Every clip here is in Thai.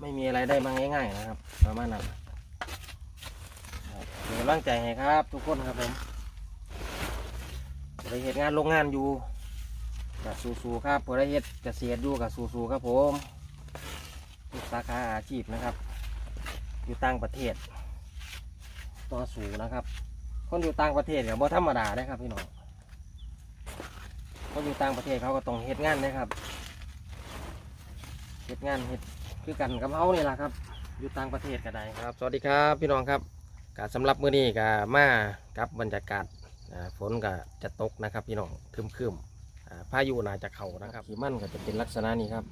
ไม่มีอะไรได้มาง่ายๆนะครับประมาณนั้นครับเป็นกำลังใจให้ครับ ทุกคนครับผมไปเหตุงานโรงงานอยู่กับสู้ๆครับพอได้เฮ็ดเกษตรอยู่กับสู้ๆครับผมทุกสาขาอาชีพนะครับ อยู่ต่างประเทศต่อสู้นะครับ คนอยู่ต่างประเทศกับบ่ธรรมดาได้ครับพี่น้องคนอยู่ต่างประเทศเขาก็ต้องเฮ็ดงานนะครับเฮ็ดงานเฮ็ด คือกันกับเขานี่แหละครับ อยู่ต่างประเทศก็ได้ครับ สวัสดีครับพี่น้องครับกสำหรับมื้อนี้ก็มากับบรรยากาศอ่าฝนก็จะตกนะครับ พี่น้องครึมๆอ่าพายุน่าจะเข้านะครับขีมันก็จะเป็นลักษณะนี้ครับ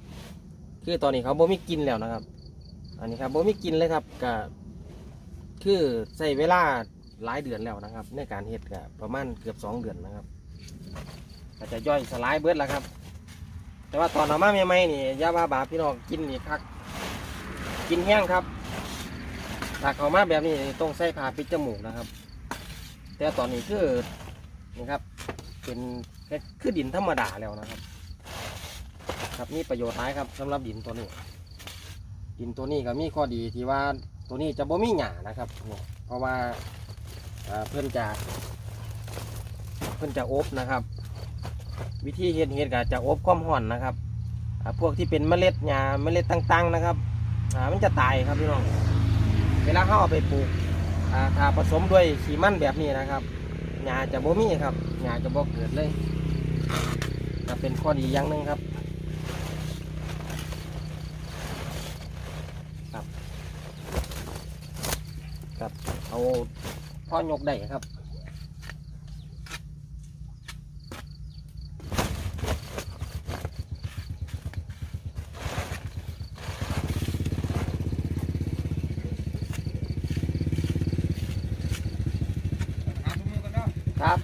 คือตอนนี้เขาบ่มีกินแล้วนะครับ อันนี้ครับบ่มีกินเลยครับก็คือใช้เวลาหลายเดือนแล้วนะครับ ในการเฮ็ดก็ประมาณเกือบสองเดือนนะครับก็จะย่อยสลายเบิดแล้วครับ แต่ว่าตอนเอามาใหม่ๆนี่อยาว่าบาปพี่น้องกินนี่คัก กินแห้งครับถ้าเขามาแบบนี้ต้องใส่ผ้าปิดจมูกนะครับ แต่ตอนนี้คือนี่ครับ เป็นคือดินธรรมดาแล้วนะครับ ครับนี่ประโยชน์หลายครับสำหรับดินตัวนี้ ดินตัวนี้ก็มีข้อดีที่ว่าตัวนี้จะบ่มีหญ้านะครับเพราะว่าเพื่อนจะเพื่อนจะอบนะครับ วิธีเฮ็ดเฮ็ดก็จะอบความร้อนนะครับพวกที่เป็นเมล็ดหญ้าเมล็ดต่างๆนะครับ อ่ามันจะตายครับพี่น้อง เวลาเขาเอาไปปลูกอ่าถ้าผสมด้วยขี้มันแบบนี้นะครับหญ้าจะบ่มีครับหญ้าจะบ่เกิดเลยก็เป็นข้อดีอย่างหนึ่งครับครับเอาพ่อยกได้ครับ ครับ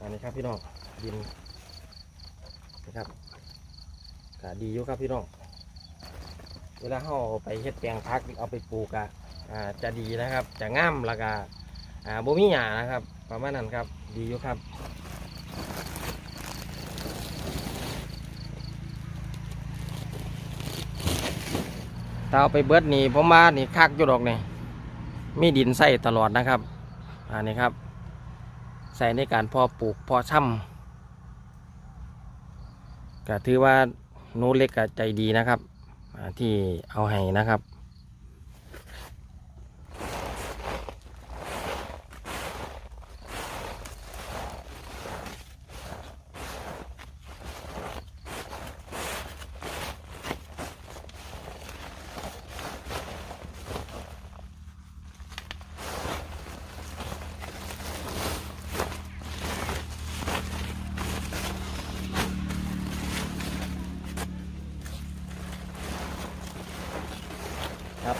อันนี้ครับพี่น้องดินนะครับก็ดีอยู่ครับพี่น้องเวลาเราเอไปเฮ็ดแปลงพักเอาไปปลูกอะอ่าจะดีนะครับ จะง่ามแล้วก็อ่าบ่มีหญ้านะครับ ประมาณนั้นครับดีอยู่ครับ ถ้าเอาไปเบิดนี่ผมมานี่คักอยู่ดอกนี่มีดินใส่ตลอดนะครับอันนี้ครับ ใส่ในการพอปลูกพอช่ำก็ถือว่าหนูเล็กก็ใจดีนะครับที่เอาให้นะครับ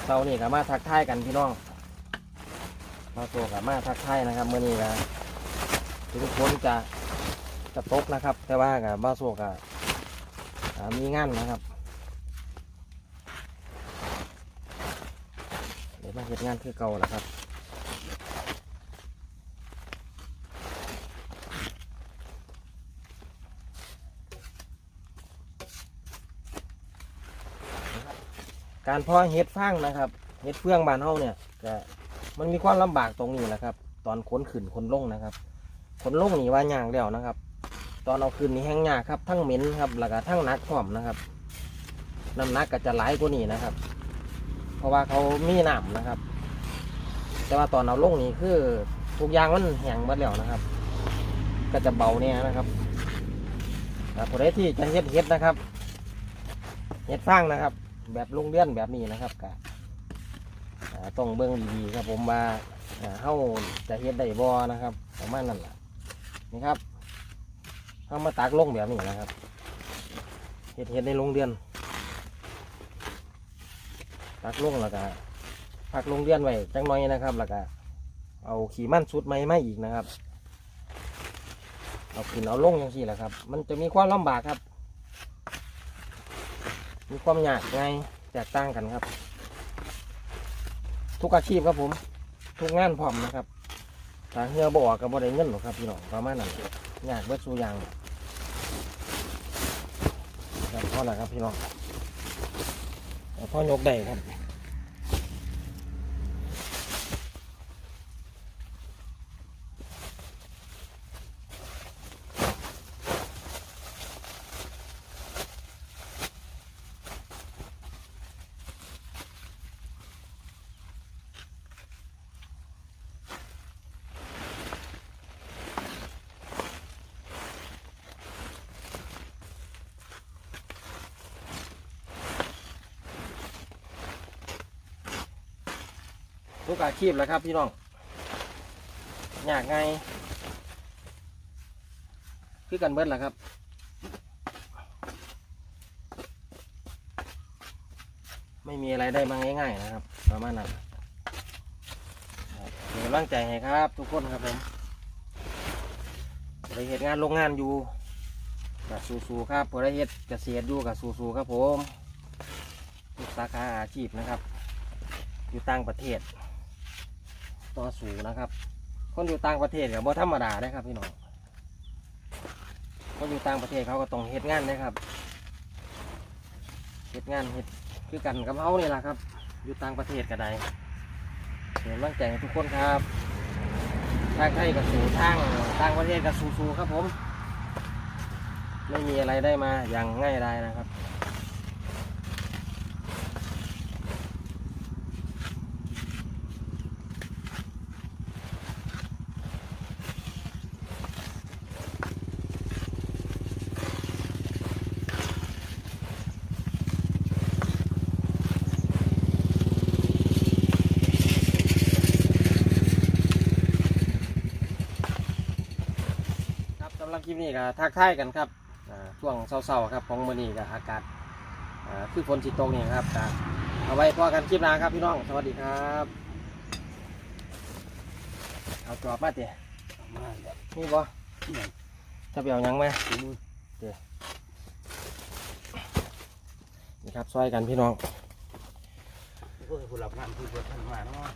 เรานี่ก็มาทักทายกันพี่น้องมาโซกับมาทักทายนะครับเมื่อนี้ก็ทุกคนจะจะตกนะครับ แต่ว่ากับมาโซกับมีงานนะครับเดี๋ยวมาเห็นงานคือเก่าแล้วครับ การเพาะเห็ดฟางนะครับเห็ดเฟืองบานเฮาเนี่ยก็มันมีความลำบากตรงนี้นะครับ ตอนขนขึ้นขนลงนะครับขนลงนี่ว่ายากแล้วนะครับ ตอนเอาขึ้นนี่แห้งยากครับ ทั้งเหม็นครับแล้วก็ทั้งนักพร้อมนะครับน้ำหนักก็จะหลายกว่านี้นะครับ เพราะว่าเขามีน้ำนะครับ แต่ว่าตอนเอาลงนี่คือทุกอย่างมันแห้งหมดแล้วนะครับ ก็จะเบาเนี่ยนะครับแต่ผู้ใดที่จะเฮ็ดเฮ็ดนะครับเฮ็ดฟางนะครับ แบบลุงเลื่อนแบบนี้นะครับกะต้องเบิ่งดีๆครับผมว่าอ่าเฮาจะเฮ็ดได้บ่นะครับประมาณนั้นล่ะนี่ครับเฮามาตากลงแบบนี้นะครับเฮ็ดเฮ็ดในโรงเรือนตากลงแล้วก็พักโรงเรือนไว้จังน่อยนะครับแล้วก็เอาขี้มันสุดไม้มาอีกนะครับ เอาขึ้นเอาลงอย่างนี้แหละครับ มันจะมีความลำบากครับ มีความยากง่ายแตกต่างกันครับ ทุกอาชีพครับผม ทุกงานพร้อมนะครับถ้าเหือบ่อกก็บ่ได้เงินหรอกครับพี่น้องประมาณนั้นยากเบิดสูยางครับพอแล้วครับพี่น้องพ่อยกได้ครับ ทุกอาชีพแหล้วครับพี่น้องอยากไงคือกันเบิดแหละครับไม่มีอะไรได้มาง่ายๆนะครับประมาณนั้นครับเป็นกำลังใจให้ครับ ทุกคนครับผมได้เหตุงานโรงงานอยู่กับสู้ๆครับพอได้เหตุเกษตรอยู่กับสู้ๆครับผมทุกสาขาอาชีพนะครับ อยู่ต่างประเทศ ต่อสู้นะครับ คนอยู่ต่างประเทศกับบ่ธรรมดาได้ครับพี่น้องคนอยู่ต่างประเทศเขาก็ต้องเฮ็ดงานนะครับเฮ็ดงานเฮ็ดคือกันกับเขานี่แหละครับ อยู่ต่างประเทศก็ได้เห็นร่างใจให้ทุกคนครับทางไทยกับสู่ทางต่างประเทศกับสู่ๆครับผม ไม่มีอะไรได้มาอย่างง่ายได้นะครับำหรับคลิปนี้ก็ทักทายกันครับอ่าช่วงเศร้าๆครับของมื้อนี้ก็อากาศอ่าคือฝนสิตกนี่ครับก็เอาไว้พอกันคลิปหน้าครับพี่น้องสวัสดีครับเอาจอบมาเตะมาแล้วนี่บ่จะไปเอาหยังมาถุงมือนี่ครับซอยกันพี่น้องพวกผู้หลับงานผู้เปิดท่านมาเนาะ